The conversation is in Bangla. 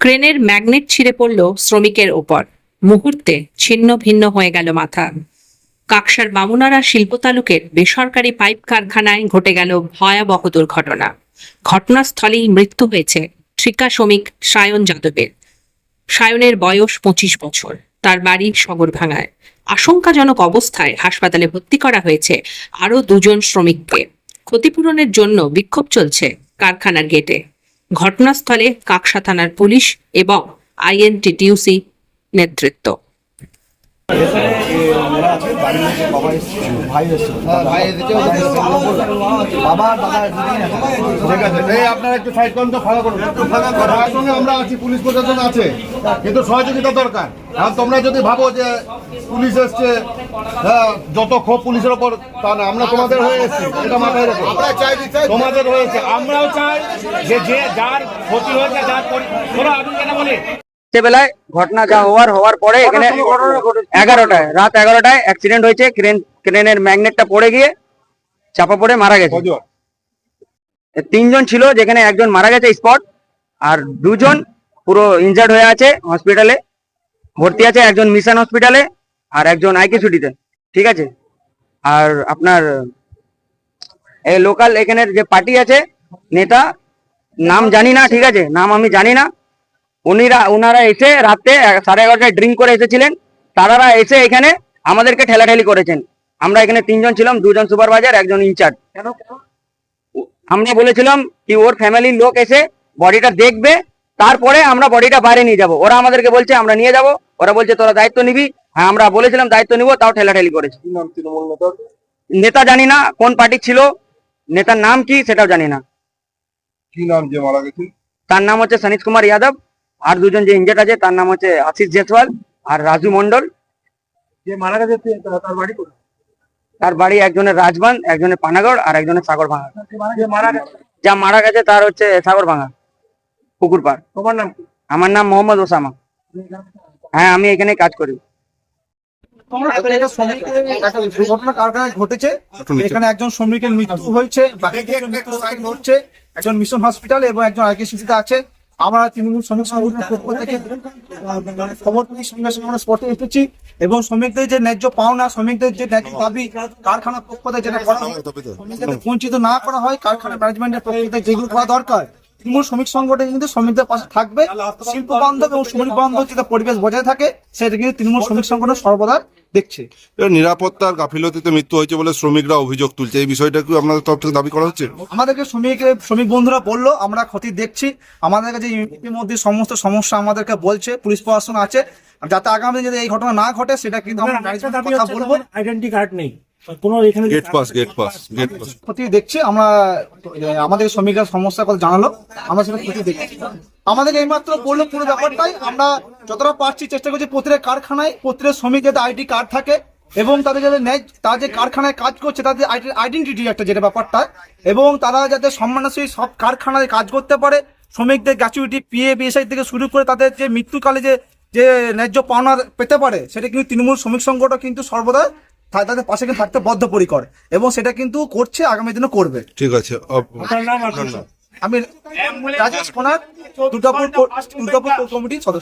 ক্রেনের ম্যাগনেট ছিঁড়ে পড়ল শ্রমিকের ওপর। মুহূর্তে ছিন্ন ভিন্ন হয়ে গেল মাথা। কাকসার বামুনারা শিল্প তালুকের বেসরকারি পাইপ কারখানায় ঘটে গেল ভয়াবহ দুর্ঘটনা। ঘটনাস্থলেই মৃত্যু হয়েছে ঠিকা শ্রমিক সায়ন যাদবের। সায়নের বয়স পঁচিশ বছর। তার বাড়ি সগরভাঙায় আশঙ্কাজনক অবস্থায় হাসপাতালে ভর্তি করা হয়েছে আরও দুজন শ্রমিককে। ক্ষতিপূরণের জন্য বিক্ষোভ চলছে কারখানার গেটে। ঘটনাস্থলে কাকসা থানার পুলিশ এবং আইএনটিটিউসি নেতৃত্ব। আছে বাড়ির লোকে বাবা এসছে ভাই এসছে। ভাই এসেছে বাবা দাদা ঠিক আছে এই আপনারা একটু সাইড করুন তো ফাঁকা করুন। একটু ফাঁকা করুন। সঙ্গে আমরা আছি পুলিশ প্রশাসন আছে। কিন্তু সহযোগিতা দরকার। আর তোমরা যদি ভাবো যে পুলিশ এসছে হ্যাঁ যত ক্ষোভ পুলিশের ওপর তা না আমরা তোমাদের হয়ে এসেছি। এটা মাথায় রেখো। চাই তোমাদের হয়েছে আমরাও চাই যে যে যার ক্ষতি হয়েছে যার শোনো, আমি কেন বলি। রাত্রেবেলায় ঘটনা যা হওয়ার হওয়ার পরে এখানে এগারোটায় রাত এগারোটায় অ্যাক্সিডেন্ট হয়েছে ক্রেন ক্রেনের ম্যাগনেটটা পড়ে গিয়ে চাপা পড়ে মারা গেছে। তিনজন ছিল যেখানে একজন মারা গেছে স্পট আর দুজন পুরো ইনজার্ড হয়ে আছে হসপিটালে ভর্তি আছে একজন মিশন হসপিটালে আর একজন আইকিসুটিতে ঠিক আছে? আর আপনার এই লোকাল এখানের যে পার্টি আছে নেতা নাম জানি না ঠিক আছে? নাম আমি জানি না। উনিরা ওনারা এসে রাতে সাড়ে এগারোটায় ড্রিঙ্ক করে এসেছিলেন। তারা এসে এখানে আমাদেরকে ঠেলাঠেলি করেছেন। আমরা এখানে তিনজন ছিলাম দুজন সুপারভাইজার একজন ইনচার্জ আমরা বলেছিলাম কি ওর ফ্যামিলির লোক এসে বডিটা দেখবে তারপরে আমরা বডিটা বাইরে নিয়ে যাব। ওরা আমাদেরকে বলছে আমরা নিয়ে যাব। ওরা বলছে তোরা দায়িত্ব নিবি। হ্যাঁ আমরা বলেছিলাম দায়িত্ব নিব তাও ঠেলাঠেলি করেছে। নেতা? জানি না কোন পার্টি ছিল নেতার নাম কি সেটাও জানি না। কি নাম যে মারা গেছে? তার নাম হচ্ছে সনীশ কুমার যাদব আর দুজন যে ইনজেট আছে তার নাম হচ্ছে আশিস জেসওয়াল আর রাজু মন্ডল যে মারা গেছে তার বাড়ি তার বাড়ি একজনের রাজবান একজনের পানাগড় আর একজনের সাগর ভাঙা মারা গেছে যা মারা গেছে তার হচ্ছে সাগর ভাঙা পুকুর পাড়। তোমার নাম আমার নাম মোহাম্মদ ওসামা। হ্যাঁ আমি এখানে কাজ করি দুর্ঘটনা কারখানায় ঘটেছে? এখানে একজন শ্রমিকের মৃত্যু হয়েছে বাকি একজন মিশন হসপিটাল এবং একজন আইকেসিসিতে আছে। আমরা তৃণমূল শ্রমিক সংগঠনের পক্ষ থেকে খবর পেয়ে সঙ্গে সঙ্গে আমরা স্পটে এসেছি এবং শ্রমিকদের যে ন্যায্য পাওনা, শ্রমিকদের যে ন্যায্য দাবি, কারখানার পক্ষ থেকে যেটা করা হয় বঞ্চিত না করা হয়, কারখানা ম্যানেজমেন্টের পক্ষ থেকে যেগুলো করা দরকার, তৃণমূল শ্রমিক সংগঠন কিন্তু শ্রমিকদের পাশে থাকবে শিল্প বান্ধব এবং শ্রমিক বান্ধব যেটা পরিবেশ বজায় থাকে, সেটা কিন্তু তৃণমূল শ্রমিক সংগঠন সর্বদা দেখছে। এবার নিরাপত্তার গাফিলতিতে মৃত্যু হয়েছে বলে শ্রমিকরা অভিযোগ তুলছে। এই বিষয়টা কি আপনাদের তরফ থেকে দাবি করা হচ্ছে? আমাদেরকে শ্রমিক শ্রমিক বন্ধুরা বলল আমরা ক্ষতি দেখছি। আমাদের কাছে ইতিমধ্যে সমস্ত সমস্যা আমাদেরকে বলছে পুলিশ প্রশাসন আছে। যাতে আগামী যদি এই ঘটনা না ঘটে সেটা কিন্তু আমরা কথা বলব। আইডেন্টি কার্ড নেই। কোনো এখানে gate pass gate pass gate pass ক্ষতি দেখছি আমরা আমাদের শ্রমিকরা সমস্যার কথা জানালো আমরা সেটা ক্ষতি দেখছি। আমাদের এইমাত্র বলল পুরো ব্যাপারটাই। আমরা যতটা পারছি চেষ্টা করছি প্রতিটা কারখানায় প্রতিটা শ্রমিক যাতে আইডি কার্ড থাকে এবং তাদের যাতে ন্যায় তারা যে কারখানায় কাজ করছে তাদের আইডেন্টিটি একটা যেটা ব্যাপারটা। এবং তারা যাতে সম্মানসই সব কারখানায় কাজ করতে পারে শ্রমিকদের গ্র্যাচুইটি পিএ বিএসআই থেকে শুরু করে তাদের যে মৃত্যুকালে যে যে ন্যায্য পাওনা পেতে পারে সেটা কিন্তু তৃণমূল শ্রমিক সংগঠন কিন্তু সর্বদা তাদের পাশে কিন্তু থাকতে বদ্ধপরিকর। এবং সেটা কিন্তু করছে আগামী দিনে করবে। ঠিক আছে। আপনার নাম আপনার নাম। আমি রাজেশ কোনার দুর্গাপুর দুর্গাপুর কমিটির সদস্য।